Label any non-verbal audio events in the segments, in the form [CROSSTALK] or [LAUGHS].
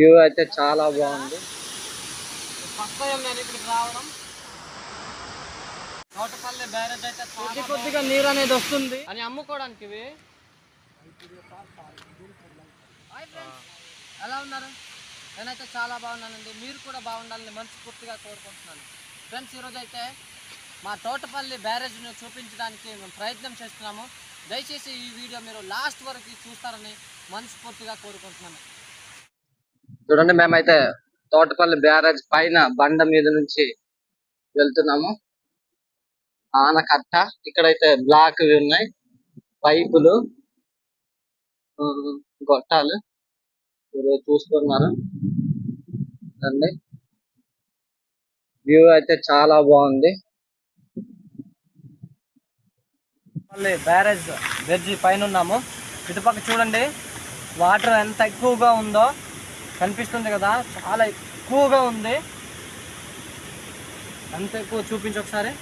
View అయితే చాలా బాగుంది. ఫస్ట్ టైం నేను ఇక్కడికి రావడం. తోటపల్లి బ్యారేజ్ అయితే కొద్ది కొద్దిగా నీరు అనేది వస్తుంది. అని అమ్ముకోవడానికి ఇవి. Hi friends. ఎలా ఉన్నారు? నేనైతే చాలా బాగున్నానండి. మీరు కూడా బాగుండాలని మనస్ఫూర్తిగా కోరుకుంటున్నాను. ఫ్రెండ్స్ ఈరోజు అయితే మా తోటపల్లి బ్యారేజ్ను చూపించడానికి మేము ప్రయత్నం చేస్తున్నాము. దయచేసి ఈ వీడియో మీరు లాస్ట్ వరకు చూస్తారని మనస్ఫూర్తిగా కోరుకుంటున్నాను. చూడండి మేమైతే తోటపల్లి బ్యారేజ్ పైన బండ మీద నుంచి వెళ్తున్నాము. ఆనకట్ట ఇక్కడైతే బ్లాక్ ఉన్నాయి. పైపులు గొట్టాలు. మీరు చూస్తున్నారు. అండి వ్యూ అయితే చాలా బాగుంది. మళ్ళీ బ్యారేజ్ బ్రిడ్జి పైన ఉన్నాము. ఇటుపక్క చూడండి వాటర్ ఎంత ఎక్కువగా ఉందో. కనిపిస్తుంది కదా చాలా ఎక్కువగా ఉంది. అంత ఎక్కువ చూపించు ఒకసారి.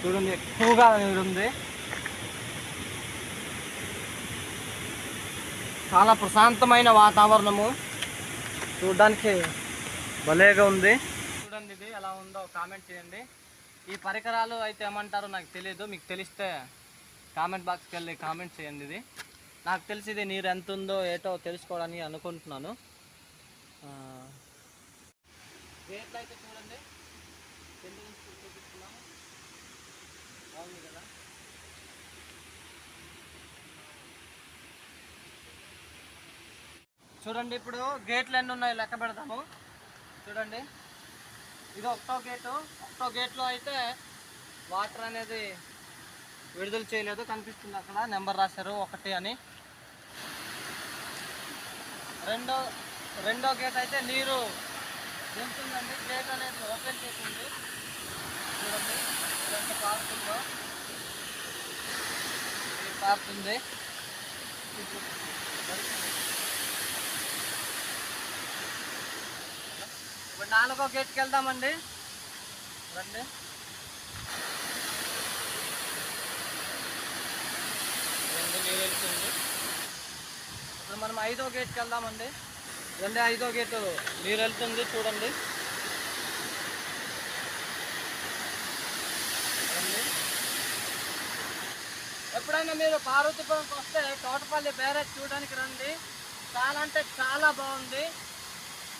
చూడండి ఎక్కువగా ఉంది. చాలా ప్రశాంతమైన వాతావరణము. చూడడానికి భలేగా ఉంది. చూడండి ఇది ఎలా ఉందో కామెంట్ చేయండి. ఈ పరికరాలు అయితే ఏమంటారో నాకు తెలియదు మీకు తెలిస్తే కామెంట్ బాక్స్కి వెళ్ళి కామెంట్ చేయండి ఇది. నాకు తెలిసి ఇది నీరు ఎంత ఉందో ఏటో తెలుసుకోవాలని అనుకుంటున్నాను. ఆ, అయితే చూడండి. చూపిస్తున్నాము బాగుంది కదా? చూడండి ఇప్పుడు గేట్లు ఎన్ని ఉన్నాయి లెక్క పెడతాము చూడండి. ఇది ఒకటో గేటు. ఒకటో గేట్లో అయితే వాటర్ అనేది విడుదల చేయలేదు. కనిపిస్తుంది అక్కడ. నెంబర్ రాశారు ఒకటి అని. రెండో రెండో గేట్ అయితే నీరు దింపుతుందండి గేట్ అనేది ఓపెన్ చేసింది. చూడండి ఎంత పారుతుందో పారుతుంది ఇప్పుడు నాలుగో గేట్కి వెళ్దామండి. రండి రెండు నీరు వెళ్తుంది ఇప్పుడు మనం ఐదో గేట్కి వెళ్దామండి. రండి ఐదో గేటు. నీరు వెళ్తుంది చూడండి. ఎప్పుడైనా మీరు పార్వతీపురంకి వస్తే తోటపల్లి బ్యారేజ్ చూడడానికి రండి. చాలా అంటే చాలా బాగుంది.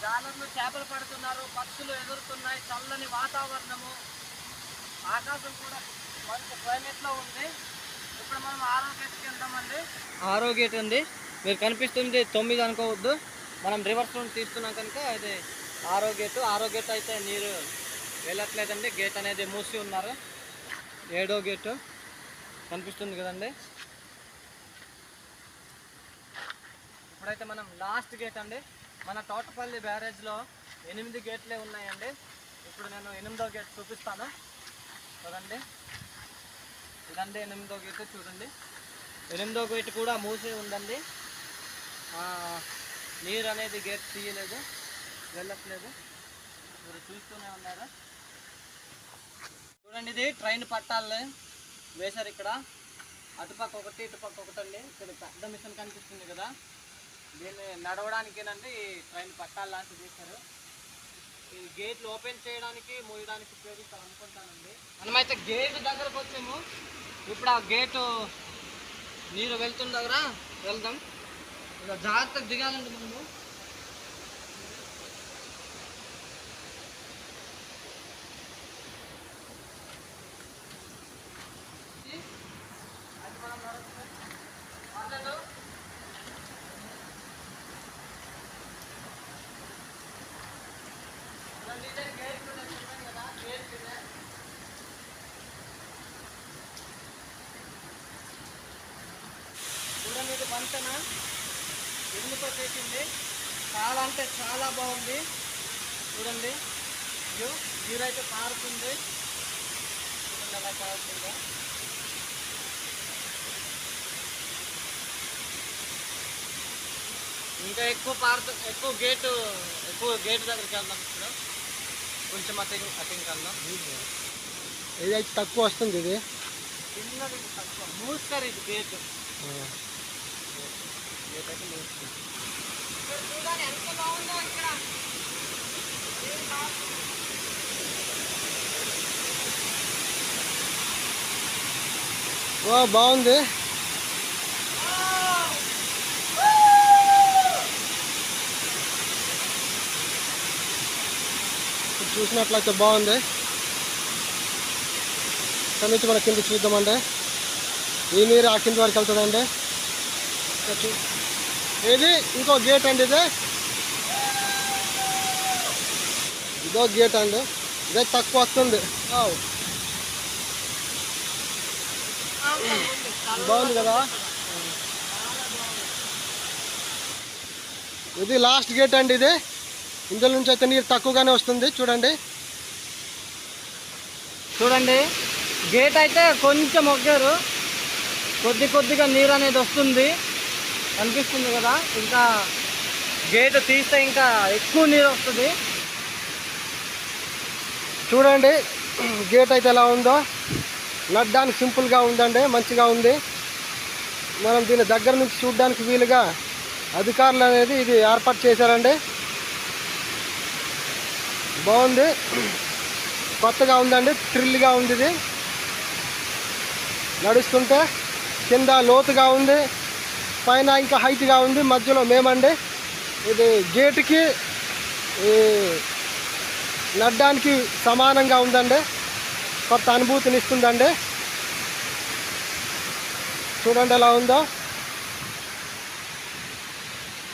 జాలర్లు చేపలు పడుతున్నారు పక్షులు ఎదురుతున్నాయి చల్లని వాతావరణము. ఆకాశం కూడా మంచి క్లైమేట్లో ఉంది. ఇప్పుడు మనం ఆరో గేట్కి వెళ్దామండి. ఆరో గేట్ ఉంది మీరు కనిపిస్తుంది తొమ్మిది అనుకోవద్దు. మనం రివర్స్ నుండి తీస్తున్నాం కనుక ఇది ఆరో గేటు ఆరో గేట్ అయితే నీరు వెళ్ళట్లేదండి. గేట్ అనేది మూసి ఉన్నారు. ఏడో గేటు కనిపిస్తుంది కదండి. ఇప్పుడైతే మనం లాస్ట్ గేట్ అండి. మన తోటపల్లి బ్యారేజ్లో ఎనిమిది గేట్లే ఉన్నాయండి. ఇప్పుడు నేను ఎనిమిదో గేట్ చూపిస్తాను. చూడండి. ఇదండి ఎనిమిదో గేట్ చూడండి. ఎనిమిదో గేట్ కూడా మూసే ఉందండి. నీరు అనేది గేట్ తీయలేదు వెళ్ళట్లేదు. మీరు చూస్తూనే ఉన్నారు. చూడండి ఇది ట్రైన్ పట్టాలని వేశారు ఇక్కడ. అటుపక్క ఒకటి ఇటుపక్క ఒకటి అండి. ఇక్కడ పెద్ద మిషన్ కనిపిస్తుంది కదా. దీన్ని నడవడానికేనండి ఈ ట్రైన్ పట్టాలు లాంటివి చేశారు ఈ గేట్లు ఓపెన్ చేయడానికి మూయడానికి ఉపయోగిస్తాం అనుకుంటానండి. మనమైతే గేట్ దగ్గరకు వచ్చాము. ఇప్పుడు ఆ గేటు నీరు వెళ్తున్న దగ్గర? వెళ్దాం. జాగ్రత్తగా దిగాలండి మనము అది చూడండి, గేట్ కదా, ఇది ఇరుముతో చేసింది చాలా అంటే చాలా బాగుంది. చూడండి. వ్యూ నీరైతే పారుతుంది. చూడండి ఎలా పారుతుందో. ఇంకా ఎక్కువ పారుతు ఎక్కువ గేటు ఎక్కువ గేట్ దగ్గరికి వెళ్దాం ఇప్పుడు. కొంచెం అటు ఇంకా వెళ్దాం. ఏదైతే తక్కువ వస్తుంది ఇది? చిన్నది తక్కువ. మూస్తారు ఇది గేట్. వా బాగుంది. చూసినట్లయితే బాగుంది. ఇక్కడ నుంచి మన కింద చూద్దామండి. ఈ నీరు ఆ కింద వరకు వెళ్తుందండి. చూ ఇది ఇంకో గేట్ అండి ఇది. ఇదో గేట్ అండి. ఇదే తక్కువ వస్తుంది. బాగుంది కదా? ఇది లాస్ట్ గేట్ అండి ఇది. ఇందులో నుంచి అయితే నీరు తక్కువగానే వస్తుంది. చూడండి. చూడండి. గేట్ అయితే కొంచెం మొగ్గారు కొద్ది కొద్దిగా నీరు అనేది వస్తుంది. కనిపిస్తుంది కదా. ఇంకా గేట్ తీస్తే ఇంకా ఎక్కువ నీరు వస్తుంది. చూడండి గేట్ అయితే ఎలా ఉందో. నడ్డానికి సింపుల్గా ఉందండి మంచిగా ఉంది. మనం దీని దగ్గర నుంచి చూడడానికి వీలుగా అధికారులు అనేది ఇది ఏర్పాటు చేశారండి. బాగుంది. కొత్తగా ఉందండి థ్రిల్గా ఉంది ఇది. నడుస్తుంటే కింద లోతుగా ఉంది. పైన ఇంకా హైట్గా ఉంది మధ్యలో మేమండి. ఇది గేటుకి ఈ నడ్డానికి సమానంగా ఉందండి. కొత్త అనుభూతిని ఇస్తుందండి. చూడండి ఎలా ఉందో.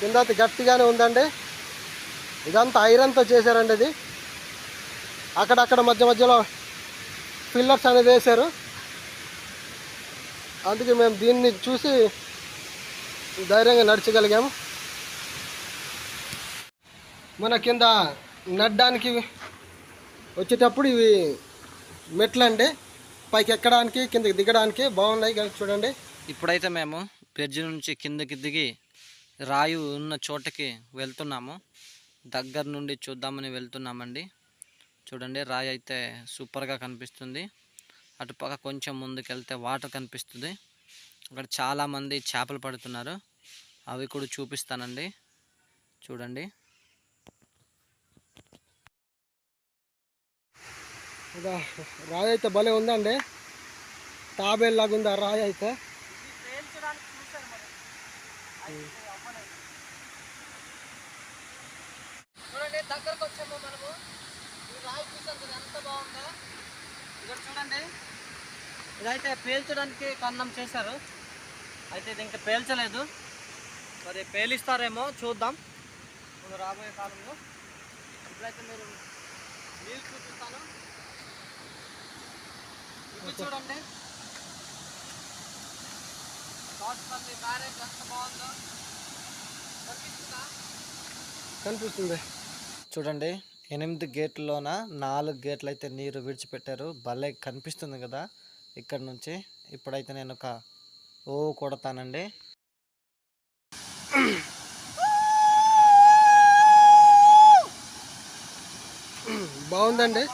కింద గట్టిగానే ఉందండి. ఇదంతా ఐరన్తో చేశారండి ఇది. అక్కడక్కడ మధ్య మధ్యలో పిల్లర్స్ అనేది వేశారు. అందుకే మేము దీన్ని చూసి ధైర్యంగా నడిచగలిగాము. మన కింద నడ్డానికి వచ్చేటప్పుడు ఇవి మెట్లండి. పైకి ఎక్కడానికి కిందకి దిగడానికి బాగున్నాయి కానీ చూడండి. ఇప్పుడైతే మేము బ్రిడ్జ్ నుంచి కిందకి దిగి రాయి ఉన్న చోటకి వెళ్తున్నాము. దగ్గర నుండి చూద్దామని వెళ్తున్నామండి. చూడండి రాయి అయితే సూపర్గా కనిపిస్తుంది. అటుపక్క కొంచెం ముందుకు వెళ్తే వాటర్ కనిపిస్తుంది. అక్కడ చాలామంది చేపలు పడుతున్నారు. అవి కూడా చూపిస్తానండి. చూడండి. ఇక రాయి అయితే భలే ఉందండి. తాబేలు లాగా ఉంది ఆ రాయి అయితే. చూడండి దగ్గరకు వచ్చాము మనము. ఈ రాయి చూసాం కదా ఎంత బాగుందో. ఇక్కడ చూడండి. ఇదైతే పేల్చడానికి కన్నం చేశారు. అయితే ఇది ఇంకా పేల్చలేదు. మరి పేలిస్తారేమో చూద్దాం. ఇప్పుడు రాబోయే కాలంలో. ఇప్పుడైతే మీరు నీళ్ళు చూపిస్తాను. ఇది చూడండి. బ్యారేజ్ ఎంత బాగుందో. కనిపిస్తుందా? కనిపిస్తుంది. చూడండి ఎనిమిది గేట్లలోన నాలుగు గేట్లు అయితే నీరు విడిచిపెట్టారు. భలే కనిపిస్తుంది కదా. ఇక్కడ నుంచి ఇప్పుడైతే నేను ఒక ఓ కొడతానండి. బాగుందండి.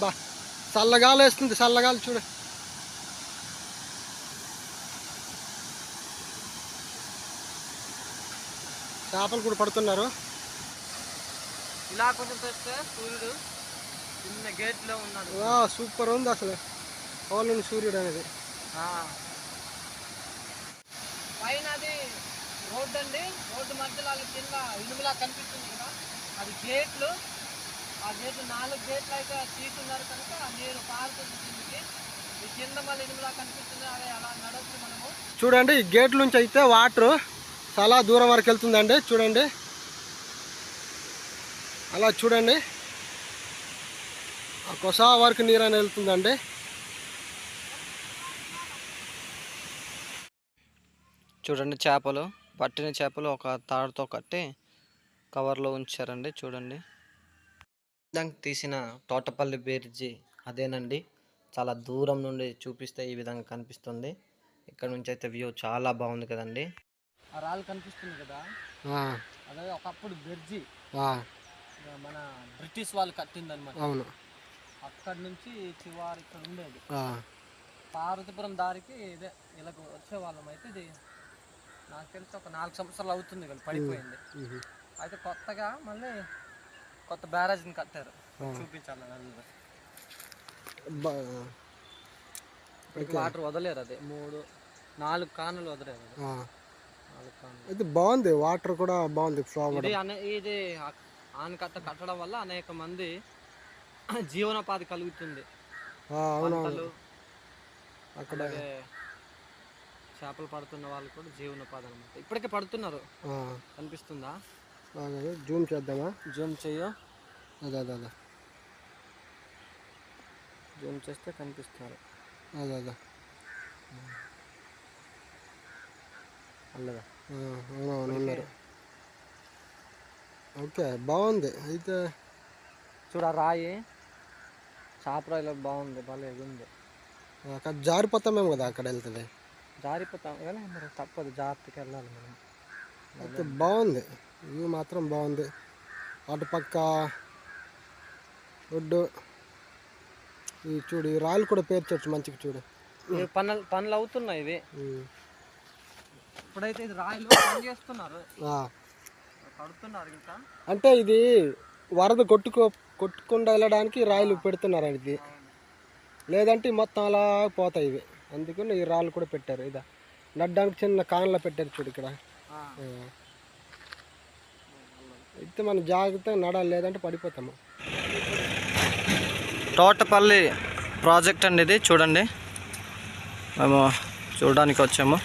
బా చల్లగాలి వేస్తుంది చల్లగాలి చూడు. చేపలు కూడా పడుతున్నారు. ఇలా కొంచెం తెస్తే సూర్యుడు చిన్న గేట్లో ఉన్నాడు. సూపర్ ఉంది అసలు. పౌర్ణమి సూర్యుడు అనేది. పైన అది రోడ్డు అండి. రోడ్డు మధ్యలో అది కింద ఇనుములా కనిపిస్తుంది కదా. అది గేట్లు ఆ గేట్లు నాలుగు గేట్లు అయితే తీసుకున్నారు కనుక నీరు పారుతుంది కిందకి. ఈ కింద మళ్ళీ ఇనుములా కనిపిస్తుంది. అదే అలా నడవచ్చు మనము. చూడండి ఈ గేట్ నుంచి అయితే వాటర్ చాలా దూరం వరకు వెళ్తుందండి. చూడండి. అలా చూడండి. కొసా వరకు నీరు అనేది వెళ్తుందండి. చూడండి చేపలు పట్టిన చేపలు ఒక తాడుతో కట్టి కవర్లో ఉంచారండి చూడండి. దానికి తీసిన తోటపల్లి బ్రిడ్జి అదేనండి. చాలా దూరం నుండి చూపిస్తే ఈ విధంగా కనిపిస్తుంది. ఇక్కడ నుంచి అయితే వ్యూ చాలా బాగుంది కదండి. ఆ రాళ్ళు కనిపిస్తుంది కదా? అదే ఒకప్పుడు బ్రిడ్జి మన బ్రిటిష్ వాళ్ళు కట్టిందనమాట అవును. అక్కడి నుంచి చివరి ఇక్కడ ఉండేది. పార్వతీపురం దారికి ఇదే ఇలా వచ్చే వాళ్ళం అయితే ఇది నాకు తెలిసి ఒక నాలుగు సంవత్సరాలు అవుతుంది కదా పడిపోయింది. అయితే కొత్తగా మళ్ళీ కొత్త బ్యారేజ్ని కట్టారు. చూపించాలి వాటర్ వదలేరు అదే. మూడు నాలుగు కానులు వదలేరు అయితే బాగుంది. వాటర్ కూడా బాగుంది. ఫ్లో ఇది ఇది ఆనకట్ట కట్టడం వల్ల అనేక మంది జీవనోపాధి కలుగుతుంది. అవునవును. అక్కడ చేపలు పడుతున్న వాళ్ళు కూడా జీవనోపాధి అనమాట ఇప్పటికే పడుతున్నారు. కనిపిస్తుందా? జూమ్ చేద్దామా? జూమ్ చెయ్యో. అదే అదే అదే. జూమ్ చేస్తే కనిపిస్తున్నారు అదే అవునవును ఉన్నారు. ఓకే బాగుంది. అయితే చూడ రాయి. చాపరాయిలో బాగుంది భలే ఉంది. అక్కడ జారిపోతామేమో కదా అక్కడ వెళ్తుంది? జారిపోతాం కానీ మరి తప్పదు జాగ్రత్తకి వెళ్ళాలి మనం. అయితే బాగుంది వ్యూ మాత్రం బాగుంది. అటుపక్క ఒడ్డు ఈ చూడు ఈ రాళ్ళు కూడా పేర్చొచ్చు మంచిగా చూడు. పనులు పనులు అవుతున్నాయి ఇవి. ఉమ్. ఇప్పుడైతే ఇది రాయిలు పని చేస్తున్నారు. ఆ. కడుతున్నారు ఇంకా. అంటే ఇది వరద కొట్టుకో కొట్టుకుండా వెళ్ళడానికి రాయిలు పెడుతున్నారు ఇది. లేదంటే మొత్తం అలా పోతాయి ఇవి. అందుకని ఈ రాళ్ళు కూడా పెట్టారు. ఇదా నడ్డానికి చిన్న కాన్లా పెట్టారు చూడు ఇక్కడ. అయితే మనం జాగ్రత్తగా నడాలి లేదంటే పడిపోతాము. తోటపల్లి ప్రాజెక్ట్ అండి ఇది చూడండి. మేము చూడడానికి వచ్చాము.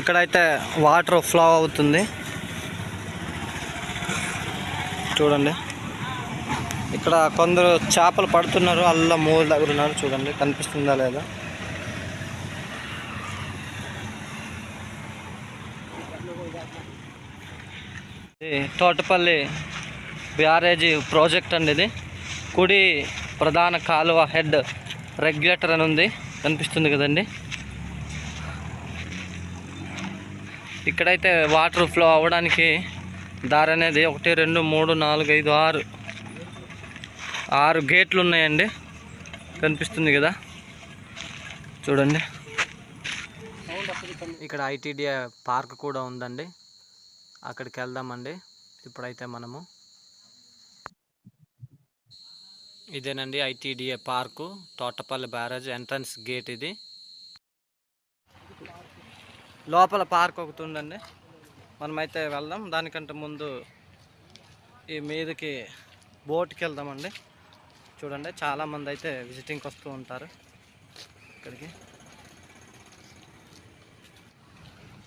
ఇక్కడైతే వాటర్ ఫ్లో అవుతుంది. చూడండి. ఇక్కడ కొందరు చేపలు పడుతున్నారు అల్ల మూల దగ్గర ఉన్నారు చూడండి. కనిపిస్తుందా లేదా? ఇది తోటపల్లి బ్యారేజీ ప్రాజెక్ట్ అండి ఇది. కుడి ప్రధాన కాలువ హెడ్ రెగ్యులేటర్ అని ఉంది. కనిపిస్తుంది కదండి. ఇక్కడైతే వాటర్ ఫ్లో అవ్వడానికి దారి అనేది ఒకటి రెండు మూడు నాలుగు ఐదు ఆరు ఆరు గేట్లు ఉన్నాయండి. కనిపిస్తుంది కదా? చూడండి. ఇక్కడ ఐటీడీఏ పార్క్ కూడా ఉందండి. అక్కడికి వెళ్దామండి. ఇప్పుడైతే మనము ఇదేనండి ITDA park Thotapalli barrage entrance gate ఇది. లోపల పార్క్ ఒకటి ఉందండి. మనమైతే వెళ్దాం. దానికంటే ముందు ఈ మీదకి బోట్కి వెళ్దామండి. చూడండి చాలామంది అయితే విజిటింగ్కి వస్తూ ఉంటారు ఇక్కడికి.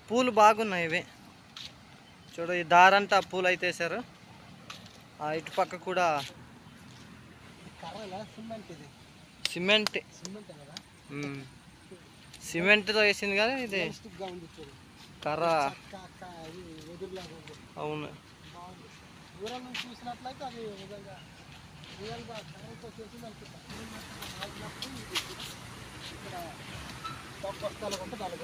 పూలు బాగున్నాయి ఇవి. చూడు ఈ దారంతా పూలు అయితే వేసారు ఆ ఇటు పక్క కూడా సిమెంట్. ఇది సిమెంట్ సిమెంట్ కదా? మ్మ్. సిమెంట్తో వేసింది కదా ఇది. కర్ర. అవును. బాగుంది దూరం నుంచి చూసినట్లయితే అది విధంగా రియల్గా కరెంట్తో చేసింది ఇక్కడ ఉంటే నాలుగు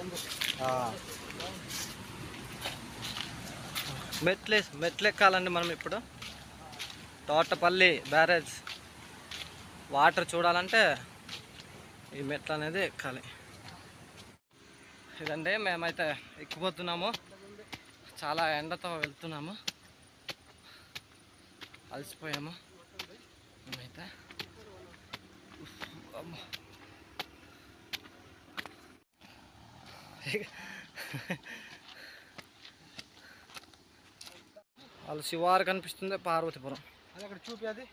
మెట్లు మెట్లు ఎక్కాలండి మనం ఇప్పుడు. తోటపల్లి బ్యారేజ్. వాటర్ చూడాలంటే ఈ మెట్లు అనేది ఎక్కాలి. ఇదండి మేమైతే ఎక్కిపోతున్నాము. చాలా ఎండతో వెళ్తున్నాము. అలసిపోయాము. మేమైతే. వాళ్ళు శివారు కనిపిస్తుంది పార్వతీపురం. అది అక్కడ చూపి అది.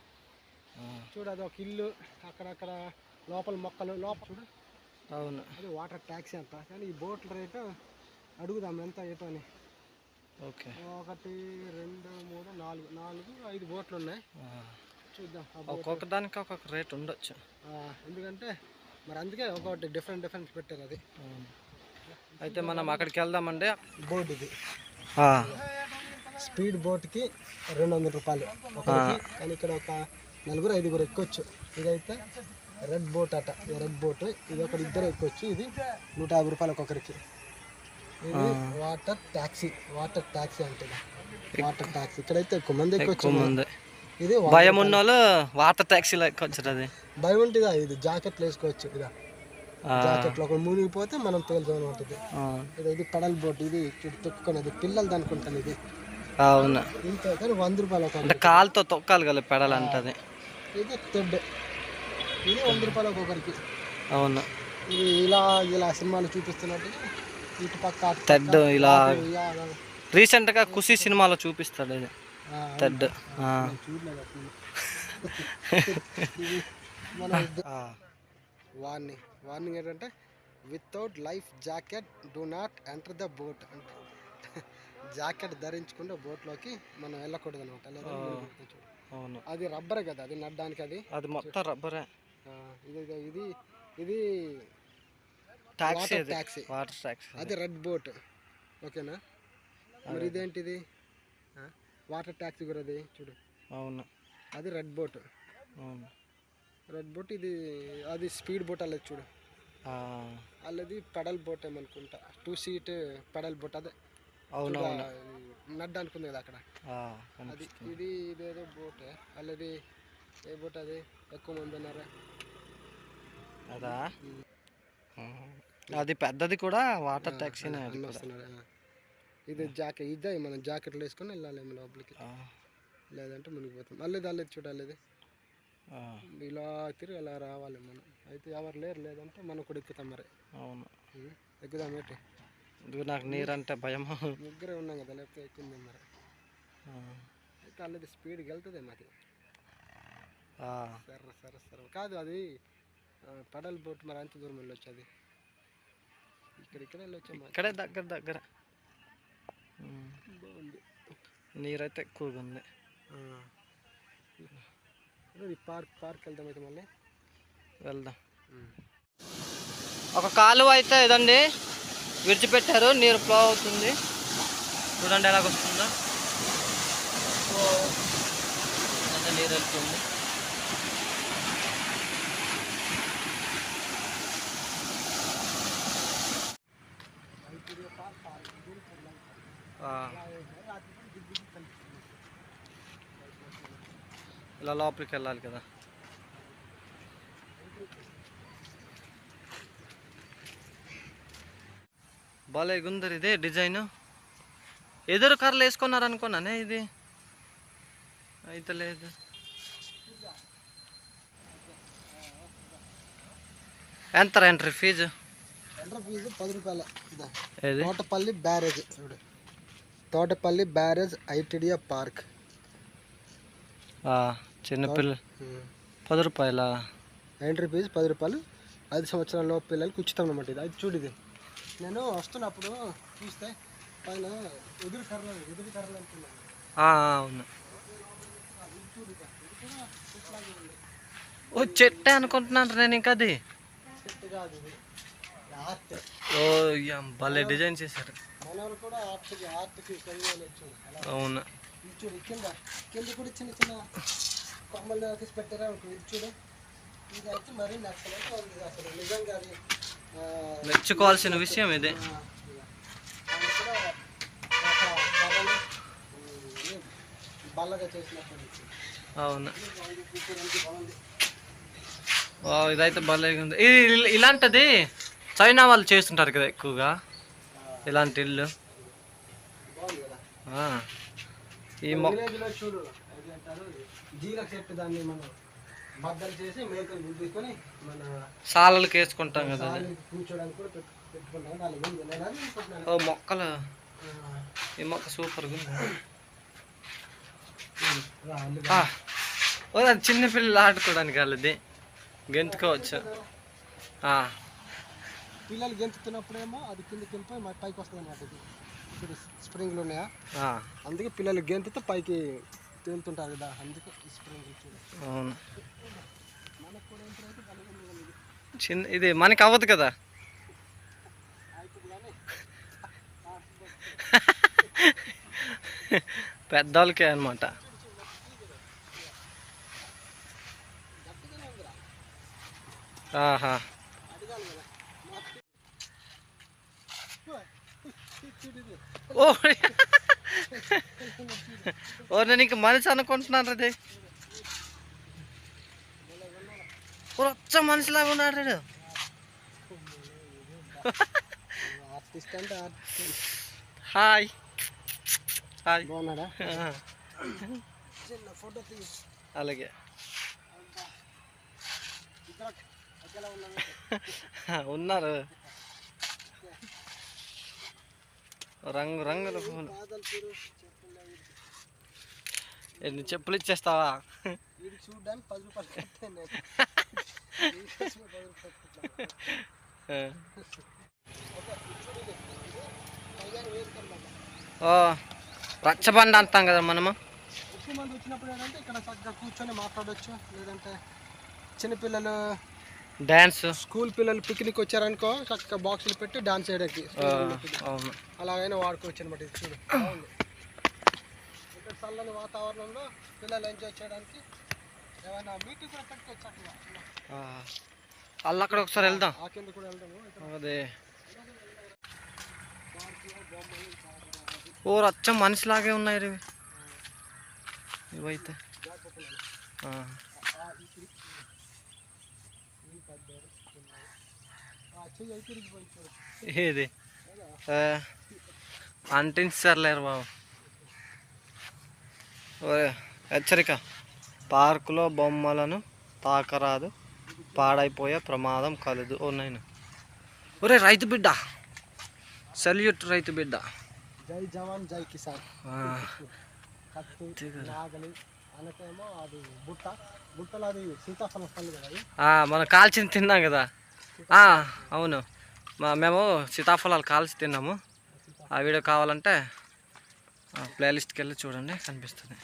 చూడు అది ఒక ఇల్లు అక్కడక్కడ లోపల మొక్కలు లోపల చూడు. అవును. అది వాటర్ ట్యాక్సీ అంట కానీ ఈ బోట్ల రేటు అడుగుదాం ఎంత ఏటో అని. ఓకే. ఒకటి రెండు మూడు నాలుగు. నాలుగు ఐదు బోట్లు ఉన్నాయి. చూద్దాం ఒక్కొక్క దానికి ఒక్కొక్క రేట్ ఉండొచ్చు. ఎందుకంటే మరి అందుకే ఒకటి డిఫరెంట్ డిఫరెంట్ పెట్టారు అది. అయితే మనం అక్కడికి వెళ్దామండి. బోట్ ఇది. స్పీడ్ బోట్కి రెండు వందల రూపాయలు. కానీ ఇక్కడ ఒక నలుగురు ఐదుగురు ఎక్కొచ్చు. ఇదైతే రెడ్ బోట్ అట. Red boat. ఇది ఒకటి ఇద్దరు ఎక్కొచ్చు ఇది నూట యాభై రూపాయలు ఒక్కొక్కరికి. ఇది వాటర్ ట్యాక్సీ వాటర్ ట్యాక్సీ అంటే వాటర్ ట్యాక్సీ ఇక్కడైతే ఎక్కువ మంది ఎక్కొచ్చు ముందే. ఇది భయం ఉన్న వాళ్ళు వాటర్ ట్యాక్సీలో ఎక్కొచ్చారు అది. భయం ఉంటుందా ఇది జాకెట్లు వేసుకోవచ్చు. ఇదా. జాకెట్లో ఒక మునిగిపోతే మనం తేల్చడం ఉంటుంది. ఇది ఇది పడల్ బోట్. ఇది తొక్కుకునేది. పిల్లలు అనుకుంటాను ఇది. అవును. ఇంత కానీ వంద రూపాయలు కాలుతో తొక్కాలి కదా పెడాలంటది ఇది తెడ్ ఇది వంద రూపాయలు ఒక్కొక్కరికి. అవును. ఇది ఇలా ఇలా సినిమాలు చూపిస్తున్నట్టు ఇటు పక్క తెడ్ ఇలా. రీసెంట్గా ఖుషి సినిమాలో చూపిస్తాడు ఇది. [LAUGHS] మన ఆ. వార్నింగ్. వార్నింగ్ ఏంటంటే without life jacket do not enter the boat అంటే జాకెట్ ధరించకుండా బోట్లోకి మనం వెళ్ళకూడదు. అనమాట లేదా. అవును. అది రబ్బరే కదా అది నడ్డానికి అది. అది మొత్తం రబ్బరే. ఇది ఇది ఇది టాక్సీ ట్యాక్సీ వాటర్ టాక్సీ అది రెడ్ బోట్ ఓకేనా? మరి ఇదేంటిది? వాటర్ ట్యాక్సీ కూడా అది చూడు. అవును. అది రెడ్ బోట్ అవును. రెడ్ బోట్ ఇది అది స్పీడ్ బోట్ అల్లది చూడు. అల్లది పెడల్ బోట్ ఏమనుకుంటా? టూ సీట్ పెడల్ బోట్ అదే. అవును నడ్డు అనుకుంది కదా అక్కడ. అది. ఇది ఇదేదో బోట్ అల్లది ఏ బోట్ అది? ఎక్కువ మంది ఉన్నారా? అదా. అది పెద్దది కూడా వాటర్ ఆ. ఇది జాకెట్ ఇదే మనం జాకెట్లు వేసుకొని వెళ్ళాలి లోపలికి. లేదంటే మునిగిపోతాం. మళ్ళీ దాన్ని చూడాలి. ఇలా తిరిగి అలా రావాలి మనం. అయితే ఎవరు లేరు లేదంటే మనం కూడా ఎక్కుతాం మరి. అవును. ఎక్కుదాం ఏంటి? నాకు నీరంటే భయం. ముగ్గురే ఉన్నాం కదా లేకపోతే ఎక్కింది మరి. అయితే అల్లది స్పీడ్కి వెళ్తుంది మాది. ఆ. సర్ర సర్ర సర్ర కాదు అది పెడల్ బోట్ మరి అంత దూరం వెళ్ళొచ్చు అది. ఇక్కడ ఇక్కడ వెళ్ళొచ్చా ఇక్కడే దగ్గర దగ్గర. బాగుంది. నీరైతే ఎక్కువగా ఉంది. పార్క్ పార్క్ వెళ్దాం అయితే మళ్ళీ? వెళ్దాం. ఒక కాలువ అయితే ఇదండి విడిచిపెట్టారు నీరు ఫ్లో అవుతుంది. చూడండి ఎలాగ వస్తుందో సో, ఇదంతా నీరు వెళ్తుంది. ఇలా లోపలికి వెళ్ళాలి కదా. భలే గుందరు ఇదే డిజైన్. ఎదురు కర్రలు వేసుకున్నారు అనుకున్నానే ఇది. అయితే లేదు. ఎంత ఎంట్రీ ఫీజు ఎంటర్ ఫీజు పది రూపాయలు. Thotapalli barrage. Thotapalli barrage ITDA park. చిన్నపిల్ల. పది రూపాయల? ఎంట్రీ ఫీజు పది రూపాయలు. ఐదు సంవత్సరాల పిల్లలకి ఉచితం అనమాట ఇది. అది చూడు ఇది. నేను వస్తున్నప్పుడు చూస్తే పైన ఎదురు కర్రలు ఎదురు కర్రలు అనుకున్నాను అవును. ఓ చెట్టే అనుకుంటున్నాను నేను ఇంకా అది. చెట్టు కాదు ఇది. ఆర్ట్. ఓ భలే డిజైన్ చేశారు. మనవాళ్ళు కూడా ఆర్ట్కి ఆర్ట్కి అవును. కింద కూడా చిన్న చిన్న కొమ్మలు తీసి పెట్టారా? అనుకో ఇది చూడు. అయితే మరీ నచ్చలేదు. ఉంది అసలు. నిజంగా అది మెచ్చుకోవాల్సిన విషయం ఇది. బల్లగా చేసినప్పుడు అవును ఇదైతే భలే ఉంది. ఇది ఇల్- ఇలాంటిది చైనా వాళ్ళు చేస్తుంటారు కదా ఎక్కువగా. ఇలాంటి ఇల్లు. ఈ మొక్క జీలక చెట్టు దాన్ని మనం బద్దలు చేసి మేకలు గుద్దుకొని మన సాలలకి వేసుకుంటాం కదా కూర్చోడానికి కూడా పెట్టు పెట్టుకుంటాం. మొక్కలు. ఈ మొక్క సూపర్గా ఉంది. రా, అందుకే. ఆ. ఓ అది చిన్న పిల్లలు ఆడుకోవడానికి వాళ్ళది. గెంతుకోవచ్చు. పిల్లలు గెంతుతున్నప్పుడేమో అది కింద కింద పైకి వస్తుంది అన్నమాట ఇప్పుడు స్ప్రింగ్లు ఉన్నాయా. అందుకే పిల్లలు గెంతుతో పైకి తేలుతుంటారు కదా అందుకే అవును. చిన్న ఇది మనకి అవ్వదు కదా? పెద్దవాళ్ళకే అనమాట ఆహా. ఓ ఓ నేను ఇంక మనిషి అనుకుంటున్నాను అది రచ్చ మనిషిలాగా ఉన్నాడు హాయ్. హాయ్. బాగున్నాడా? అలాగే. ఉన్నారు. రంగు రంగుల చెప్పులు ఎన్ని చెప్పులు ఇచ్చేస్తావా? చూడడానికి పది రూపాయలు రచ్చబండ అంటాం కదా మనము. ఎక్కువ మంది వచ్చినప్పుడు ఏంటంటే ఇక్కడ చక్కగా కూర్చొని మాట్లాడొచ్చు. లేదంటే చిన్నపిల్లలు డ్యాన్స్ స్కూల్ పిల్లలు పిక్నిక్ వచ్చారనుకో చక్కగా బాక్సులు పెట్టి డాన్స్ చేయడానికి అవును. అలాగైనా వాడుకోవచ్చు అనమాట ఇది చూడు. ఇక్కడ చల్లని వాతావరణంలో పిల్లలు ఎంజాయ్ చేయడానికి ఏమైనా మీటింగ్ కూడా పెట్టుకోవచ్చు అల్ల అక్కడ ఒకసారి వెళ్దాం. ఆ కింద కూడా వెళ్దాము. అదే. ఓ రచ్చం మనిషిలాగే ఉన్నాయి ఇవి. ఇవైతే ఆ. ఆ చెయ్యి అయితే ఇరిగిపోయింది చూడు ఏది? అంటించారులేరు బాబు. హెచ్చరిక. పార్కులో బొమ్మలను తాకరాదు. పాడైపోయే ప్రమాదం కలదు. ఓ నైన్ ఒరే రైతు బిడ్డ. సెల్యూట్ రైతు బిడ్డ. జై జవాన్ జై కిసాన్. కత్తి. నాగలి అది బుట్ట. బుట్టలో అది సీతాఫలం పళ్ళు కదా అది. ఆ, మనం కాల్చింది తిన్నాం కదా. అవును. మా మేము సీతాఫలాలు కాల్చి తిన్నాము. ఆ వీడియో కావాలంటే ప్లేలిస్ట్కి వెళ్ళి చూడండి కనిపిస్తుంది.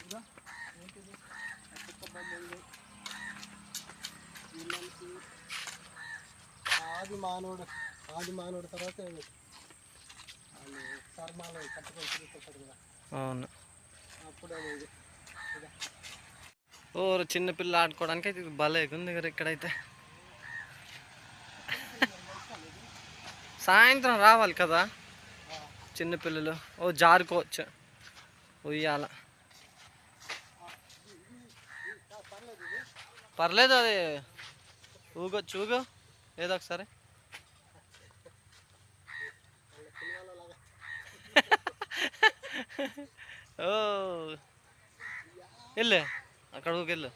ఆది మానవుడు ఆది మానవుడు తర్వాత ఏమి? వాళ్ళు చర్మాలు కట్టుకొని తిరుగుతుంటారు కదా. అవును. అప్పుడు ఇది. ఓ చిన్న పిల్ల ఆడుకోవడానికి ఇది భలే ఉంది కదా ఇక్కడైతే. సాయంత్రం రావాలి కదా. చిన్నపిల్లలు ఓ జారుకోవచ్చు ఉయ్యాల. పర్లేదు అది. ఊగో చూగో. ఏదో ఒకసారి. ఓ. వెళ్ళు. అక్కడ ఊకెళ్ళు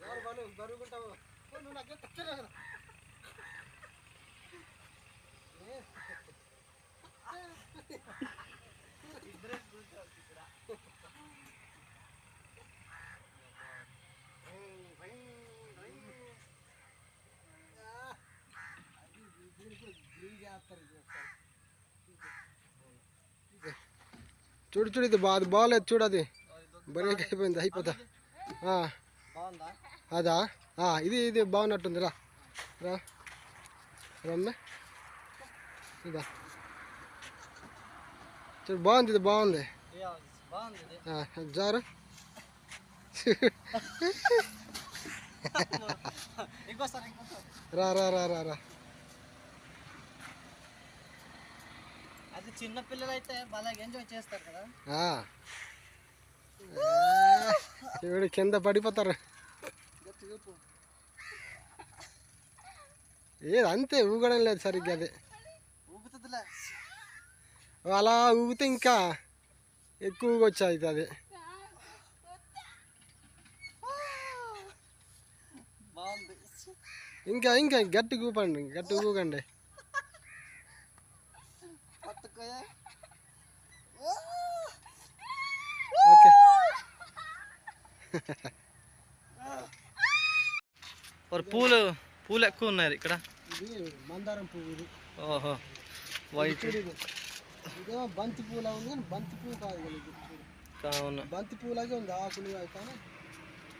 ఎవరు బలు బరుగుంటావు ఓ, నువ్వు నాకేం తక్కువ కదా చూడు చూడు ఇది బా అది బాగాలేదు చూడు అది బ్రేక్ అయిపోయింది అయిపోతా ఆ, బాగుందా అదా ఆ, ఇది ఇది బాగున్నట్టుంది రా. రా. రమ్మే. ఇదా చూడు బాగుంది ఇది బాగుంది. జారు. రా రా రా రా రా. అది చిన్న పిల్లలు అయితే బాగా ఎంజాయ్ చేస్తారు కదా. చూడు కింద పడిపోతారు. ఏది అంతే ఊగడం లేదు సరిగ్గా అది. ఊగుతుందిలే. అలా ఊగితే ఇంకా ఎక్కువ ఊగొచ్చు అది. ఇంకా ఇంకా గట్టి ఊపండి గట్టి ఊగండి. పట్టుకోయా ఓకే. పూలు పూలు ఎక్కువ ఉన్నాయి ఇక్కడ. ఇది మందారం పువ్వు ఇది. ఓహో వైట్. ఇదేమో బంతి పూలా ఉంది కానీ బంతి పువ్వు కాదు కదా ఇది కావున బంతి పువ్వులాగే ఉంది ఆకులు అవి కానీ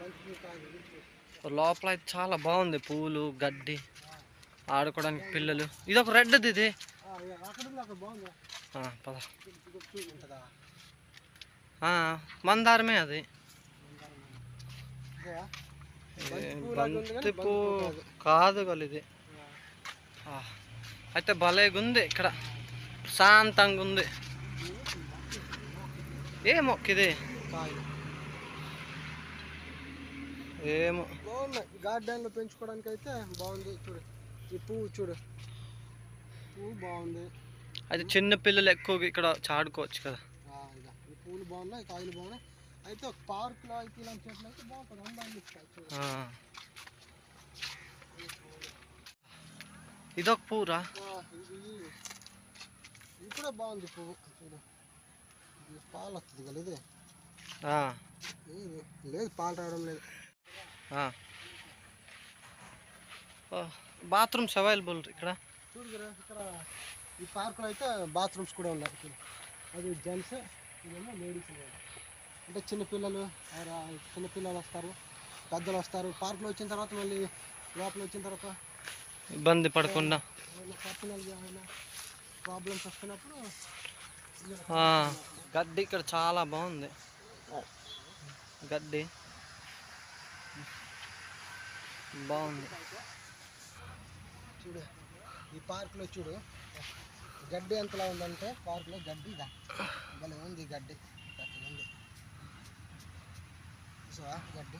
బంతి పువ్వు కాదు. లోపల అయితే చాలా బాగుంది పూలు గడ్డి ఆడుకోవడానికి పిల్లలు. ఇది ఒక రెడ్ది ఇది. పద. మందారమే అది. బంతి పువ్వు కాదు. ఆ, అయితే భలేగా ఉంది ఇక్కడ. శాంతంగా ఉంది ఏ మొక్క ఇది ఏమో. బాగున్నాయి గార్డెన్లో పెంచుకోవడానికి అయితే బాగుంది. చూడు. ఈ పువ్వు చూడు. పువ్వు బాగుంది. అయితే చిన్న పిల్లలు ఎక్కువ ఇక్కడ చాడుకోవచ్చు కదా. ఈ పూలు బాగున్నాయి కాయలు బాగున్నాయి. అయితే పార్క్లో అయితే ఇలాంటి చెట్లు అయితే బాగుంటుంది అందాన్ని ఇస్తాయి చూడు. ఆ. ఇదొక పూరా? బాగుంది పువ్వు. పాలు వస్తుంది కదా ఇది. లేదు పాలు రావడం లేదు. బాత్రూమ్స్ అవైలబుల్ ఇక్కడ? చూడు కదా ఇక్కడ ఈ పార్కులో అయితే బాత్రూమ్స్ కూడా ఉన్నాయి. ఇక్కడ. అది జెంట్స్ ఇదేమో లేడీస్ అంటే చిన్నపిల్లలు చిన్నపిల్లలు వస్తారు పెద్దలు వస్తారు. పార్కులో వచ్చిన తర్వాత మళ్ళీ లోపల వచ్చిన తర్వాత ఇబ్బంది పడకుండా. ప్రాబ్లమ్స్ వస్తున్నప్పుడు గడ్డి ఇక్కడ చాలా బాగుంది. గడ్డి. బాగుంది. చూడు ఈ పార్కులో చూడు. గడ్డి ఎంతలా ఉందంటే పార్కులో గడ్డి ఇదా. భలే ఉంది గడ్డి. ఉంది. గడ్డి.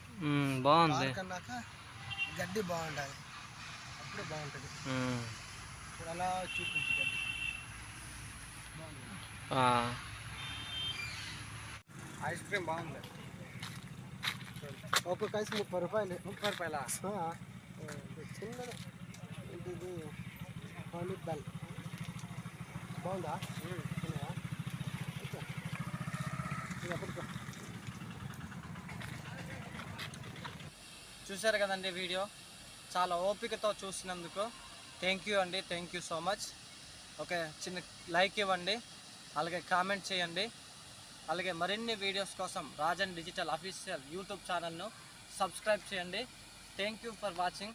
బాగుంది. అన్నాక గడ్డి బాగుండాలి. అప్పుడే బాగుంటుంది. ఇప్పుడు అలా చూపించు గడ్డి బాగుంది ఆ, ఐస్ క్రీమ్ బాగుంది. ఒక్కొక్క ఐస్ ముప్పై రూపాయలు. ముప్పై రూపాయల? చిన్నది ఇది ఇది హాలీ బెల్. బాగుందా. చూసారు కదండి వీడియో? చాలా ఓపికతో చూసినందుకు థ్యాంక్ యూ అండి thank you so much okay చిన్న లైక్ ఇవ్వండి అలాగే కామెంట్ చేయండి. అలాగే మరిన్ని వీడియోస్ కోసం రాజన్ డిజిటల్ అఫీషియల్ యూట్యూబ్ ఛానల్ను సబ్స్క్రైబ్ చేయండి. Thank you for watching